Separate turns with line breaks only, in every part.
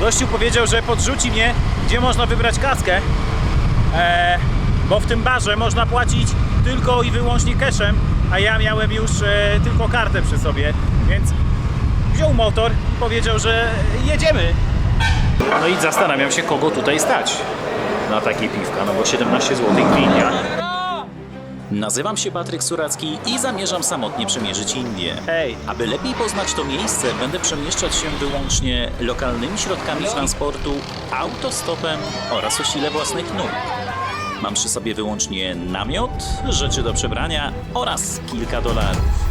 Gościu powiedział, że podrzuci mnie, gdzie można wybrać kaskę, e, bo w tym barze można płacić tylko i wyłącznie cashem, a ja miałem już e, tylko kartę przy sobie, więc wziął motor i powiedział, że jedziemy. No i zastanawiam się, kogo tutaj stać na takie piwka, no bo 17 zł w Indiach.
Nazywam się Patryk Suracki i zamierzam samotnie przemierzyć Indię.
Hej.
Aby lepiej poznać to miejsce, będę przemieszczać się wyłącznie lokalnymi środkami transportu, autostopem oraz o sile własnych nóg. Mam przy sobie wyłącznie namiot, rzeczy do przebrania oraz kilka dolarów.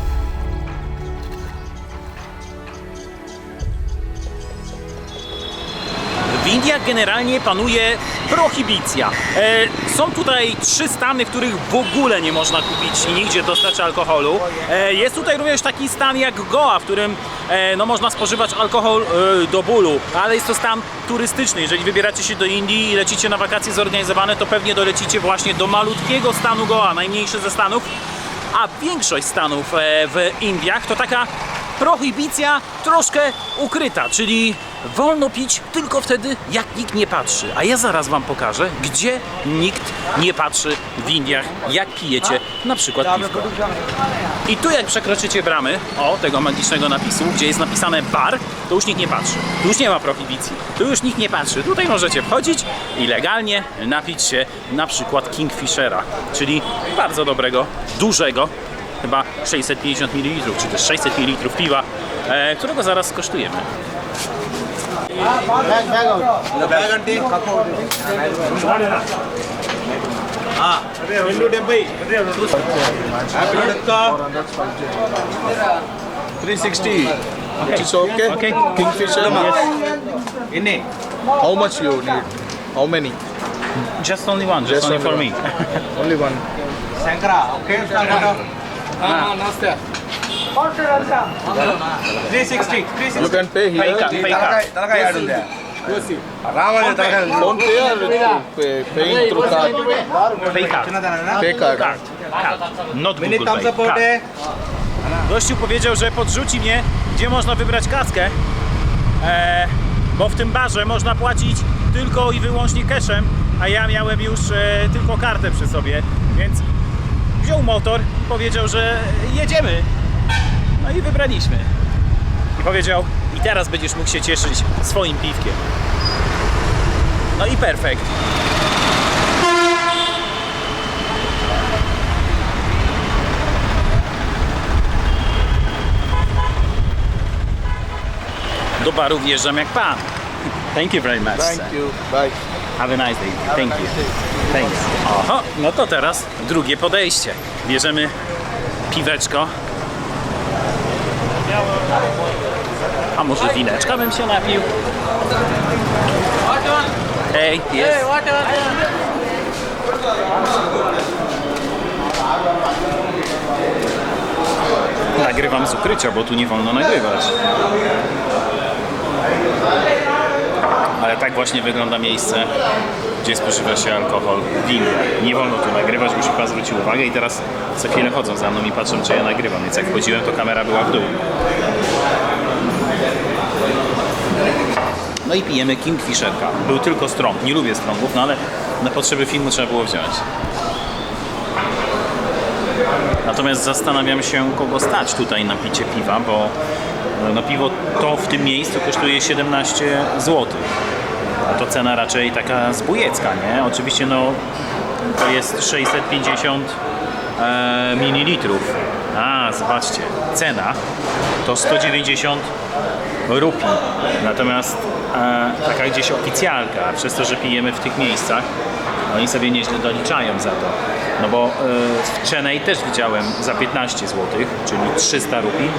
Indiach generalnie panuje prohibicja. E, są tutaj trzy stany, w których w ogóle nie można kupić i nigdzie dostać alkoholu. E, jest tutaj również taki stan jak Goa, w którym e, no, można spożywać alkohol do bólu, ale jest to stan turystyczny. Jeżeli wybieracie się do Indii i lecicie na wakacje zorganizowane, to pewnie dolecicie właśnie do malutkiego stanu Goa, najmniejszy ze stanów. A większość stanów w Indiach to taka prohibicja troszkę ukryta, czyli wolno pić tylko wtedy, jak nikt nie patrzy. A ja zaraz Wam pokażę, gdzie nikt nie patrzy w Indiach, jak pijecie na przykład piwko. I tu jak przekroczycie bramy, o, tego magicznego napisu, gdzie jest napisane bar, to już nikt nie patrzy. Tu już nie ma prohibicji. Tu już nikt nie patrzy. Tutaj możecie wchodzić i legalnie napić się na przykład Kingfishera, czyli bardzo dobrego, dużego, chyba 650 ml, czy też 600 ml piwa, e, którego zaraz skosztujemy.
రెండు డెబ్బై three sixty
okay
king
fissure
ఎన్ని how much you need how
many just only one
just
only for
me
only
one Shankara okay namaste can pay here.
Pay card, pay card.
Phone pay or pay, paying through card?
Pay card.
Pay card.
Card. Card. Not Google Pay. Card. Gościu powiedział, że podrzuci mnie, gdzie można wybrać kaskę, e, bo w tym barze można płacić tylko i wyłącznie cashem, a ja miałem już e, tylko kartę przy sobie, więc wziął motor i powiedział, że jedziemy. No i wybraliśmy. I powiedział, i teraz będziesz mógł się cieszyć swoim piwkiem. No i perfekt. Do baru wjeżdżam jak pan. Thank you very much.
Thank you. Bye.
Have a nice day. Thank you. Thanks. Oho, no to teraz drugie podejście. Bierzemy piweczko. A może wineczka bym się napił? Hej, jest. Nagrywam z ukrycia, bo tu nie wolno nagrywać. Ale tak właśnie wygląda miejsce, gdzie spożywa się alkohol w Indiach. Nie wolno tu nagrywać, musi Pan zwrócić uwagę i teraz co chwilę chodzą za mną i patrzą, czy ja nagrywam. Więc jak wchodziłem, to kamera była w dół. No i pijemy Kingfisherka. Był tylko strąg. Nie lubię strągów, no ale na potrzeby filmu trzeba było wziąć. Natomiast zastanawiam się, kogo stać tutaj na picie piwa, bo no piwo to w tym miejscu kosztuje 17 zł. A to cena raczej taka zbójecka, nie? Oczywiście no to jest 650 e, ml. A, zobaczcie, cena to 190 rupii. Natomiast e, taka gdzieś oficjalka, przez to, że pijemy w tych miejscach, oni sobie nieźle doliczają za to. No bo e, w Chennai też widziałem za 15 zł, czyli 300 rupii,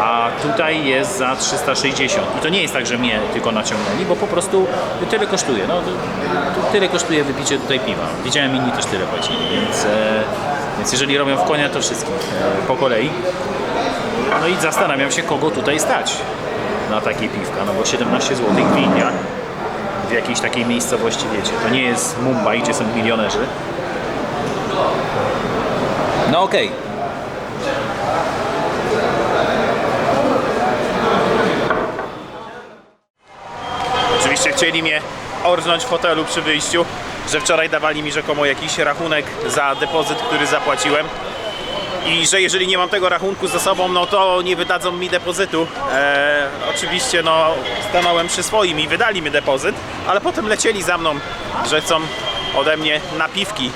a tutaj jest za 360. I to nie jest tak, że mnie tylko naciągnęli, bo po prostu tyle kosztuje. No, tyle kosztuje wypicie tutaj piwa. Widziałem inni też tyle płacili, więc, e, więc jeżeli robią w konia, to wszystkich e, po kolei. No i zastanawiam się, kogo tutaj stać na takie piwka, no bo 17 zł w Indiach, w jakiejś takiej miejscowości, wiecie, to nie jest Mumbai, gdzie są milionerzy. No okej. Oczywiście Oczywiście chcieli mnie orznąć w hotelu przy wyjściu, że wczoraj dawali mi rzekomo jakiś rachunek za depozyt, który zapłaciłem. I że jeżeli nie mam tego rachunku ze sobą, no to nie wydadzą mi depozytu. E, oczywiście no stanąłem przy swoim i wydali mi depozyt, ale potem lecieli za mną, że chcą ode mnie napiwki.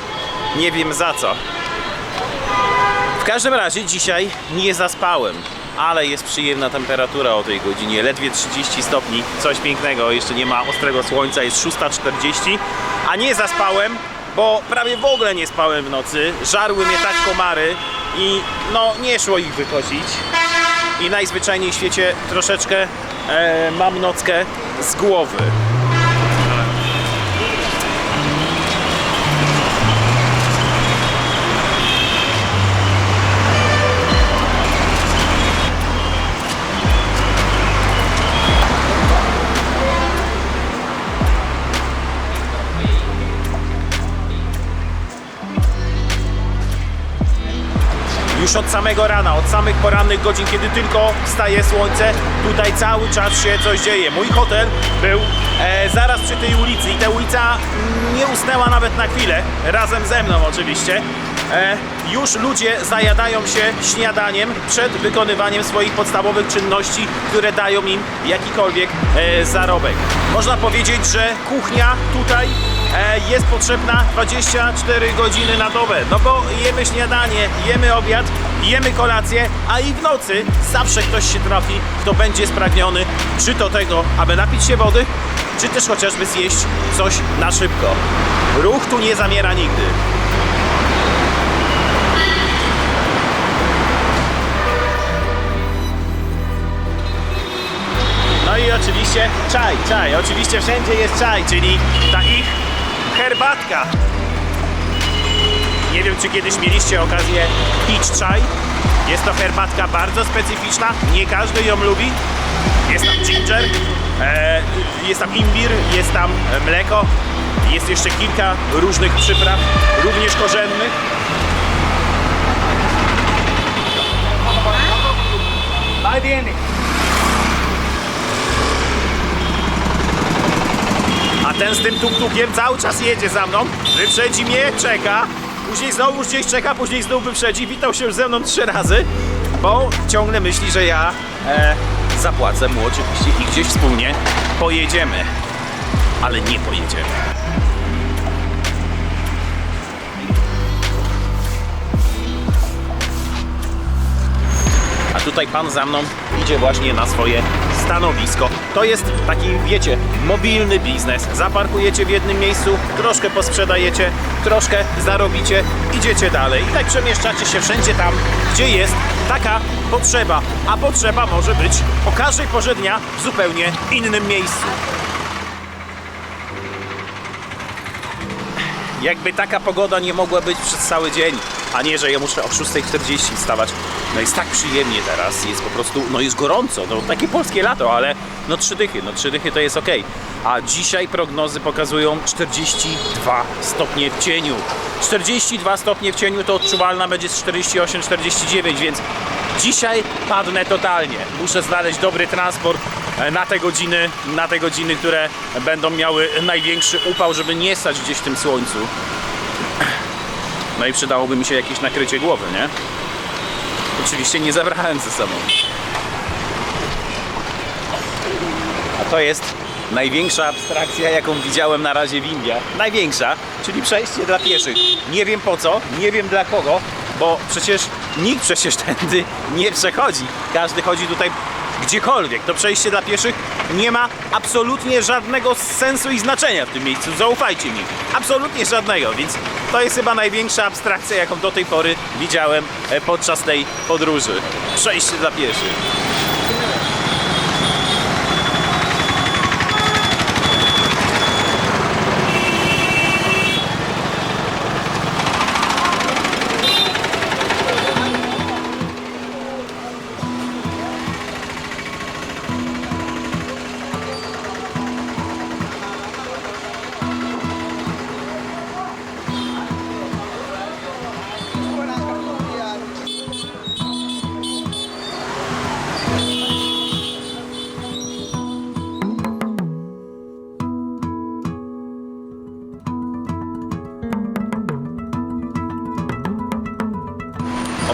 Nie wiem za co. W każdym razie dzisiaj nie zaspałem, ale jest przyjemna temperatura o tej godzinie, ledwie 30 stopni, coś pięknego, jeszcze nie ma ostrego słońca, jest 6.40, a nie zaspałem, bo prawie w ogóle nie spałem w nocy, żarły mnie tak komary i no nie szło ich wykosić i najzwyczajniej w świecie troszeczkę e, mam nockę z głowy. Już od samego rana, od samych porannych godzin, kiedy tylko wstaje słońce, tutaj cały czas się coś dzieje. Mój hotel był e, zaraz przy tej ulicy i ta ulica nie usnęła nawet na chwilę, razem ze mną oczywiście. E, już ludzie zajadają się śniadaniem przed wykonywaniem swoich podstawowych czynności, które dają im jakikolwiek e, zarobek. Można powiedzieć, że kuchnia tutaj jest potrzebna 24 godziny na dobę, no bo jemy śniadanie, jemy obiad, jemy kolację, a i w nocy zawsze ktoś się trafi, kto będzie spragniony, czy to tego, aby napić się wody, czy też chociażby zjeść coś na szybko. Ruch tu nie zamiera nigdy. No i oczywiście czaj, czaj. Oczywiście wszędzie jest czaj, czyli ta ich herbatka. Nie wiem, czy kiedyś mieliście okazję pić czaj. Jest to herbatka bardzo specyficzna, nie każdy ją lubi. Jest tam ginger, e, jest tam imbir, jest tam mleko, jest jeszcze kilka różnych przypraw, również korzennych. A ten z tym tuk-tukiem cały czas jedzie za mną, wyprzedzi mnie, czeka, później znowu gdzieś czeka, później znów wyprzedzi, witał się ze mną trzy razy, bo ciągle myśli, że ja e, zapłacę mu oczywiście i gdzieś wspólnie pojedziemy, ale nie pojedziemy. Tutaj pan za mną idzie właśnie na swoje stanowisko. To jest taki, wiecie, mobilny biznes. Zaparkujecie w jednym miejscu, troszkę posprzedajecie, troszkę zarobicie, idziecie dalej. I tak przemieszczacie się wszędzie tam, gdzie jest taka potrzeba. A potrzeba może być o każdej porze dnia w zupełnie innym miejscu. Jakby taka pogoda nie mogła być przez cały dzień, a nie, że ja muszę o 6.40 wstawać. No jest tak przyjemnie teraz, jest po prostu, no jest gorąco, no takie polskie lato, ale no trzy dychy, no trzy dychy to jest ok. A dzisiaj prognozy pokazują 42 stopnie w cieniu. 42 stopnie w cieniu to odczuwalna będzie z 48-49, więc dzisiaj padnę totalnie. Muszę znaleźć dobry transport e, na te godziny, na te godziny, które będą miały największy upał, żeby nie stać gdzieś w tym słońcu. No i przydałoby mi się jakieś nakrycie głowy, nie? Oczywiście nie zabrałem ze sobą. A to jest największa abstrakcja, jaką widziałem na razie w Indiach. Największa, czyli przejście dla pieszych. Nie wiem po co, nie wiem dla kogo, bo przecież nikt przecież tędy nie przechodzi. Każdy chodzi tutaj gdziekolwiek. To przejście dla pieszych nie ma absolutnie żadnego sensu i znaczenia w tym miejscu. Zaufajcie mi. Absolutnie żadnego, więc to jest chyba największa abstrakcja, jaką do tej pory widziałem e, podczas tej podróży. Przejście dla pieszych.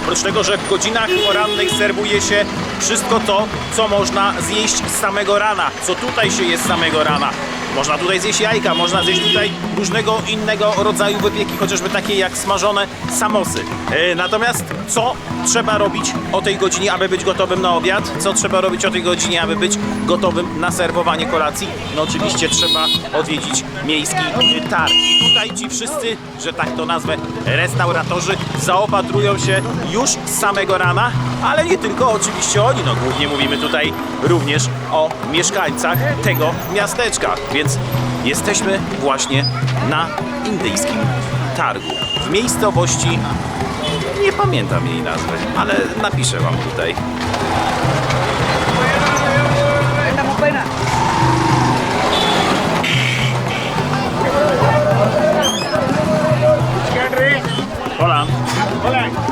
Oprócz tego, że w godzinach porannych serwuje się wszystko to, co można zjeść z samego rana, co tutaj się je z samego rana. Można tutaj zjeść jajka, można zjeść tutaj różnego innego rodzaju wypieki, chociażby takie jak smażone samosy. E, Natomiast co trzeba robić o tej godzinie, aby być gotowym na obiad? Co trzeba robić o tej godzinie, aby być gotowym na serwowanie kolacji? No oczywiście trzeba odwiedzić miejski targ. Tutaj ci wszyscy, że tak to nazwę, restauratorzy zaopatrują się już z samego rana, ale nie tylko oczywiście oni, no głównie mówimy tutaj również o mieszkańcach tego miasteczka, więc jesteśmy właśnie na indyjskim targu. W miejscowości, nie pamiętam jej nazwy, ale napiszę wam tutaj.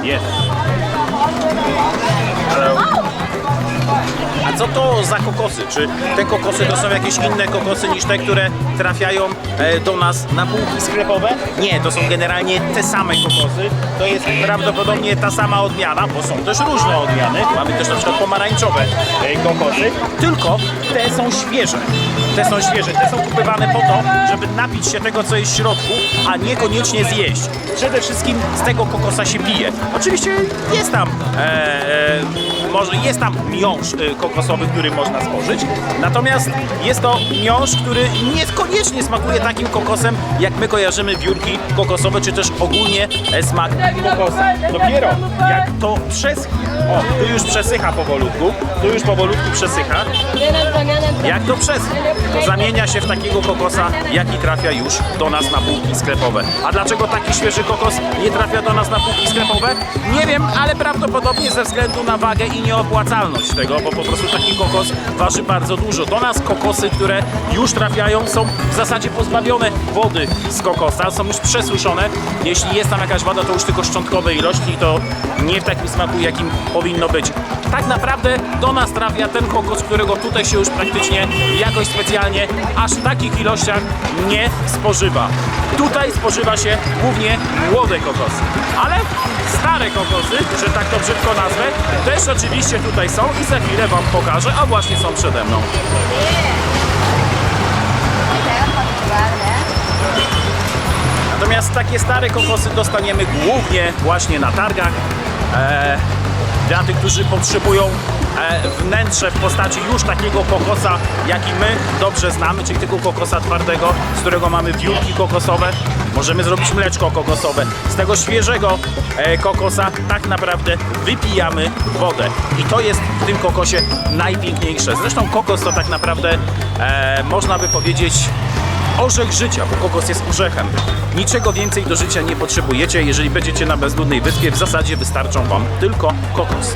Yes. A co to za kokosy? Czy te kokosy to są jakieś inne kokosy niż te, które trafiają e, do nas na półki sklepowe? Nie, to są generalnie te same kokosy. To jest prawdopodobnie ta sama odmiana, bo są też różne odmiany. Mamy też na przykład pomarańczowe e, kokosy, tylko te są świeże. Te są świeże, te są kupywane po to, żeby napić się tego, co jest w środku, a niekoniecznie zjeść. Przede wszystkim z tego kokosa się pije. Oczywiście jest tam e, e, może jest tam miąższ y, kokosowy, który można spożyć, natomiast jest to miąższ, który niekoniecznie smakuje takim kokosem, jak my kojarzymy wiórki kokosowe, czy też ogólnie e, smak kokosa. Dopiero jak to przeschnie, o, tu już przesycha powolutku, tu już powolutku przesycha, jak to przeschnie, to zamienia się w takiego kokosa, jaki trafia już do nas na półki sklepowe. A dlaczego taki świeży kokos nie trafia do nas na półki sklepowe? Nie wiem, ale prawdopodobnie ze względu na wagę i nieopłacalność tego, bo po prostu taki kokos waży bardzo dużo. Do nas kokosy, które już trafiają, są w zasadzie pozbawione wody z kokosa, są już przesuszone. Jeśli jest tam jakaś woda, to już tylko szczątkowe ilości i to nie w takim smaku, jakim powinno być. Tak naprawdę do nas trafia ten kokos, którego tutaj się już praktycznie jakoś specjalnie aż w takich ilościach nie spożywa. Tutaj spożywa się głównie młode kokosy, ale stare kokosy, że tak to brzydko nazwę, też oczywiście tutaj są i za chwilę Wam pokażę, a właśnie są przede mną. Natomiast takie stare kokosy dostaniemy głównie właśnie na targach. E, dla tych, którzy potrzebują wnętrze w postaci już takiego kokosa, jaki my dobrze znamy, czyli tego kokosa twardego, z którego mamy wiórki kokosowe. Możemy zrobić mleczko kokosowe. Z tego świeżego e, kokosa tak naprawdę wypijamy wodę. I to jest w tym kokosie najpiękniejsze. Zresztą kokos to tak naprawdę e, można by powiedzieć Orzech życia, bo kokos jest orzechem. Niczego więcej do życia nie potrzebujecie. Jeżeli będziecie na bezludnej wyspie, w zasadzie wystarczą Wam tylko kokos.